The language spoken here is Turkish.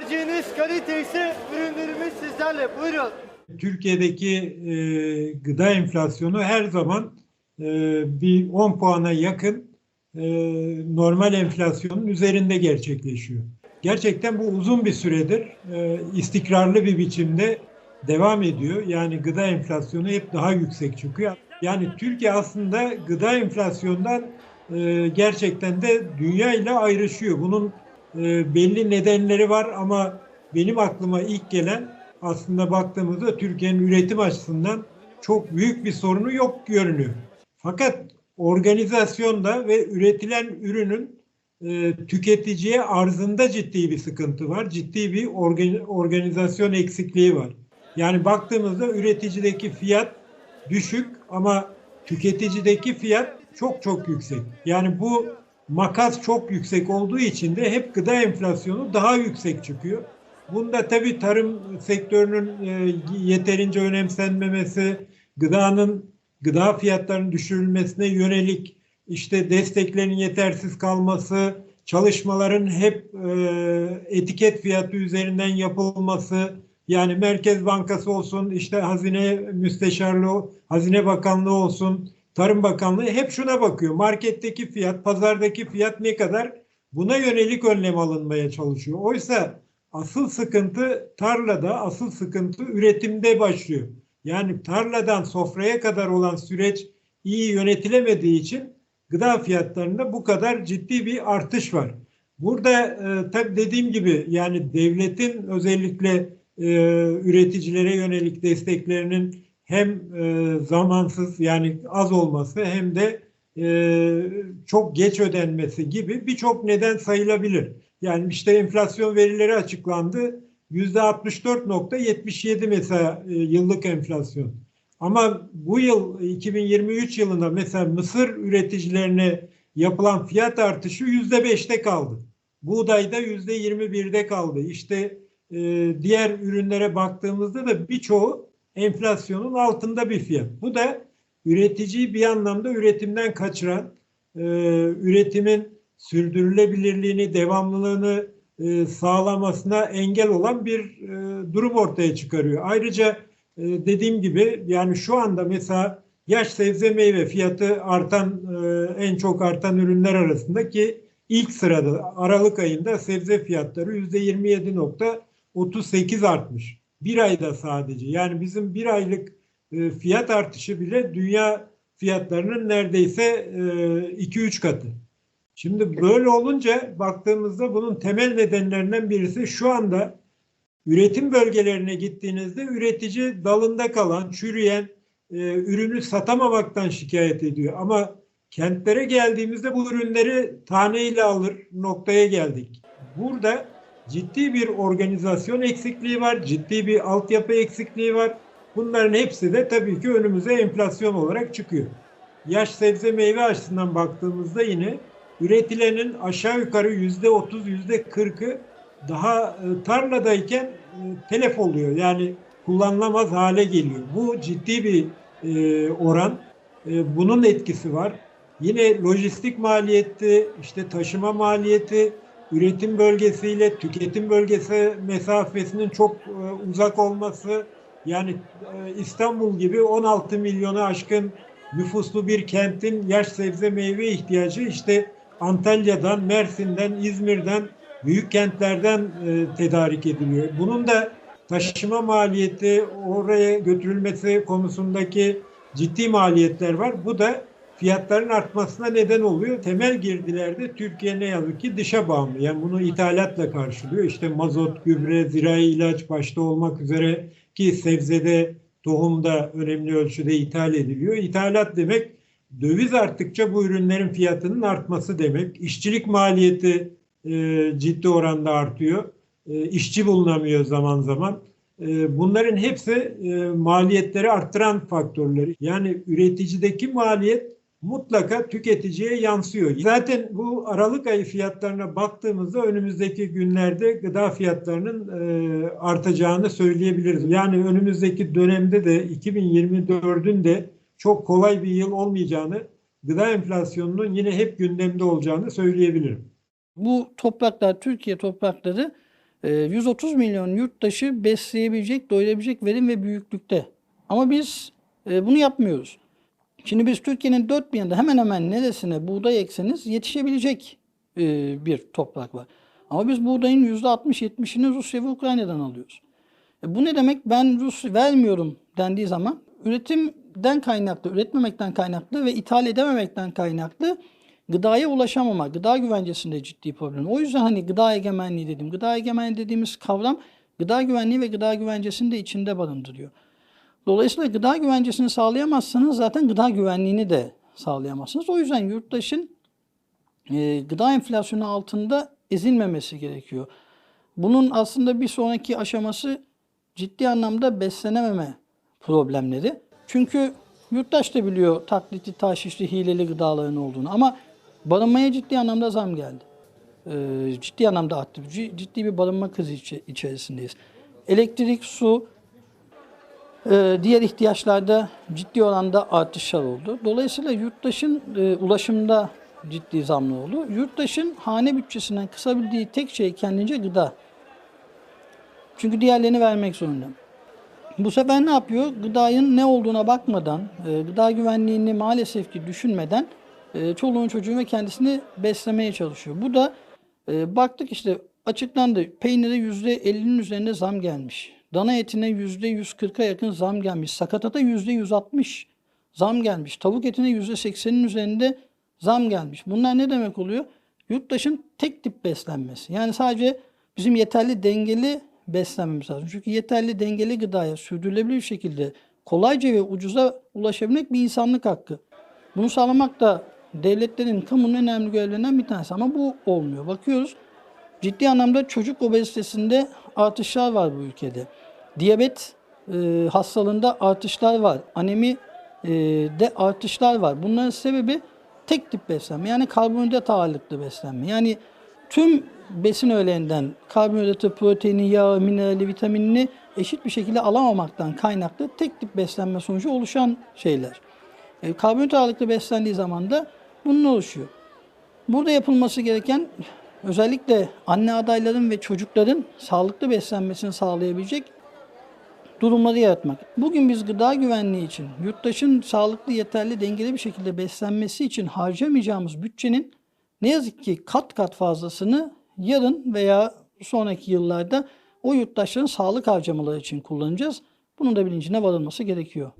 Tercihiniz kalite ise ürünlerimiz sizlerle. Buyurun. Türkiye'deki e, gıda enflasyonu her zaman e, bir 10 puana yakın e, normal enflasyonun üzerinde gerçekleşiyor. Gerçekten bu uzun bir süredir e, istikrarlı bir biçimde devam ediyor. Yani gıda enflasyonu hep daha yüksek çıkıyor. Yani Türkiye aslında gıda enflasyondan e, gerçekten de dünya ile ayrışıyor. Bunun e, belli nedenleri var ama benim aklıma ilk gelen aslında baktığımızda Türkiye'nin üretim açısından çok büyük bir sorunu yok görünüyor. Fakat organizasyonda ve üretilen ürünün e, tüketiciye arzında ciddi bir sıkıntı var. Ciddi bir organ- organizasyon eksikliği var. Yani baktığımızda üreticideki fiyat düşük ama tüketicideki fiyat çok çok yüksek. Yani bu makas çok yüksek olduğu için de hep gıda enflasyonu daha yüksek çıkıyor. Bunda tabii tarım sektörünün e, yeterince önemsenmemesi, gıdanın gıda fiyatlarının düşürülmesine yönelik işte desteklerin yetersiz kalması, çalışmaların hep e, etiket fiyatı üzerinden yapılması, yani Merkez Bankası olsun, işte Hazine Müsteşarlığı, Hazine Bakanlığı olsun, Tarım Bakanlığı hep şuna bakıyor. Marketteki fiyat, pazardaki fiyat ne kadar? Buna yönelik önlem alınmaya çalışıyor. Oysa asıl sıkıntı tarlada, asıl sıkıntı üretimde başlıyor. Yani tarladan sofraya kadar olan süreç iyi yönetilemediği için gıda fiyatlarında bu kadar ciddi bir artış var. Burada e, tabii dediğim gibi yani devletin özellikle e, üreticilere yönelik desteklerinin hem e, zamansız yani az olması hem de e, çok geç ödenmesi gibi birçok neden sayılabilir. Yani işte enflasyon verileri açıklandı. %64.77 mesela e, yıllık enflasyon. Ama bu yıl 2023 yılında mesela mısır üreticilerine yapılan fiyat artışı %5'te kaldı. Buğdayda %21'de kaldı. İşte e, diğer ürünlere baktığımızda da birçoğu enflasyonun altında bir fiyat. Bu da üreticiyi bir anlamda üretimden kaçıran, e, üretimin sürdürülebilirliğini, devamlılığını e, sağlamasına engel olan bir e, durum ortaya çıkarıyor. Ayrıca e, dediğim gibi yani şu anda mesela yaş sebze meyve fiyatı artan e, en çok artan ürünler arasında ki ilk sırada Aralık ayında sebze fiyatları yüzde 27.38 artmış. Bir ayda sadece. Yani bizim bir aylık e, fiyat artışı bile dünya fiyatlarının neredeyse 2-3 katı. Şimdi böyle olunca baktığımızda bunun temel nedenlerinden birisi şu anda üretim bölgelerine gittiğinizde üretici dalında kalan, çürüyen e, ürünü satamamaktan şikayet ediyor. Ama kentlere geldiğimizde bu ürünleri taneyle alır noktaya geldik. Burada ciddi bir organizasyon eksikliği var, ciddi bir altyapı eksikliği var. Bunların hepsi de tabii ki önümüze enflasyon olarak çıkıyor. Yaş sebze meyve açısından baktığımızda yine üretilenin aşağı yukarı yüzde otuz, yüzde kırkı daha e, tarladayken e, telef oluyor. Yani kullanılamaz hale geliyor. Bu ciddi bir e, oran. Bunun etkisi var. Yine lojistik maliyeti, işte taşıma maliyeti, üretim bölgesiyle tüketim bölgesi mesafesinin çok e, uzak olması, yani e, İstanbul gibi 16 milyonu aşkın nüfuslu bir kentin yaş sebze meyve ihtiyacı işte Antalya'dan, Mersin'den, İzmir'den, büyük kentlerden e, tedarik ediliyor. Bunun da taşıma maliyeti, oraya götürülmesi konusundaki ciddi maliyetler var. Bu da fiyatların artmasına neden oluyor. Temel girdilerde Türkiye ne yazık ki dışa bağımlı. Yani bunu ithalatla karşılıyor. İşte mazot, gübre, zirai ilaç başta olmak üzere ki sebzede, tohumda önemli ölçüde ithal ediliyor. İthalat demek döviz arttıkça bu ürünlerin fiyatının artması demek. İşçilik maliyeti e, ciddi oranda artıyor. E, işçi bulunamıyor zaman zaman. E, bunların hepsi e, maliyetleri arttıran faktörleri. Yani üreticideki maliyet mutlaka tüketiciye yansıyor. Zaten bu Aralık ayı fiyatlarına baktığımızda önümüzdeki günlerde gıda fiyatlarının e, artacağını söyleyebiliriz. Yani önümüzdeki dönemde de 2024'ün de çok kolay bir yıl olmayacağını, gıda enflasyonunun yine hep gündemde olacağını söyleyebilirim. Bu topraklar, Türkiye toprakları e, 130 milyon yurttaşı besleyebilecek, doyurabilecek verim ve büyüklükte. Ama biz e, bunu yapmıyoruz. Şimdi biz Türkiye'nin dört bir yanında hemen hemen neresine buğday ekseniz yetişebilecek e, bir toprak var. Ama biz buğdayın %60-70'ini Rusya ve Ukrayna'dan alıyoruz. E, bu ne demek? Ben Rus vermiyorum dendiği zaman üretimden kaynaklı, üretmemekten kaynaklı ve ithal edememekten kaynaklı gıdaya ulaşamama, gıda güvencesinde ciddi problem. O yüzden hani gıda egemenliği dedim. Gıda egemenliği dediğimiz kavram gıda güvenliği ve gıda güvencesini de içinde barındırıyor. Dolayısıyla gıda güvencesini sağlayamazsanız zaten gıda güvenliğini de sağlayamazsınız. O yüzden yurttaşın e, gıda enflasyonu altında ezilmemesi gerekiyor. Bunun aslında bir sonraki aşaması ciddi anlamda beslenememe problemleri. Çünkü yurttaş da biliyor taklitli, taşişli, hileli gıdaların olduğunu ama barınmaya ciddi anlamda zam geldi. Ee, ciddi anlamda arttı. Ciddi bir barınma krizi içerisindeyiz. Elektrik, su, diğer ihtiyaçlarda ciddi oranda artışlar oldu. Dolayısıyla yurttaşın e, ulaşımda ciddi zamlı oldu. Yurttaşın hane bütçesinden kısabildiği tek şey kendince gıda. Çünkü diğerlerini vermek zorunda. Bu sefer ne yapıyor? Gıdayın ne olduğuna bakmadan, e, gıda güvenliğini maalesef ki düşünmeden e, çoluğun çocuğun ve kendisini beslemeye çalışıyor. Bu da baktık işte açıklandı. Peynire %50'nin üzerinde zam gelmiş. Dana etine %140'a yakın zam gelmiş. Sakatata %160 zam gelmiş. Tavuk etine %80'in üzerinde zam gelmiş. Bunlar ne demek oluyor? Yurttaşın tek tip beslenmesi. Yani sadece bizim yeterli dengeli beslenmemiz lazım. Çünkü yeterli dengeli gıdaya sürdürülebilir şekilde kolayca ve ucuza ulaşabilmek bir insanlık hakkı. Bunu sağlamak da devletlerin, kamunun önemli görevlerinden bir tanesi. Ama bu olmuyor. Bakıyoruz ciddi anlamda çocuk obezitesinde artışlar var bu ülkede. Diyabet e, hastalığında artışlar var. Anemi e, de artışlar var. Bunların sebebi tek tip beslenme. Yani karbonhidrat ağırlıklı beslenme. Yani tüm besin öğelerinden karbonhidratı, proteini, yağı, minerali, vitaminini eşit bir şekilde alamamaktan kaynaklı tek tip beslenme sonucu oluşan şeyler. E, karbonhidrat ağırlıklı beslendiği zaman da bunun oluşuyor. Burada yapılması gereken özellikle anne adayların ve çocukların sağlıklı beslenmesini sağlayabilecek durumları yaratmak. Bugün biz gıda güvenliği için, yurttaşın sağlıklı, yeterli, dengeli bir şekilde beslenmesi için harcamayacağımız bütçenin ne yazık ki kat kat fazlasını yarın veya sonraki yıllarda o yurttaşların sağlık harcamaları için kullanacağız. Bunun da bilincine varılması gerekiyor.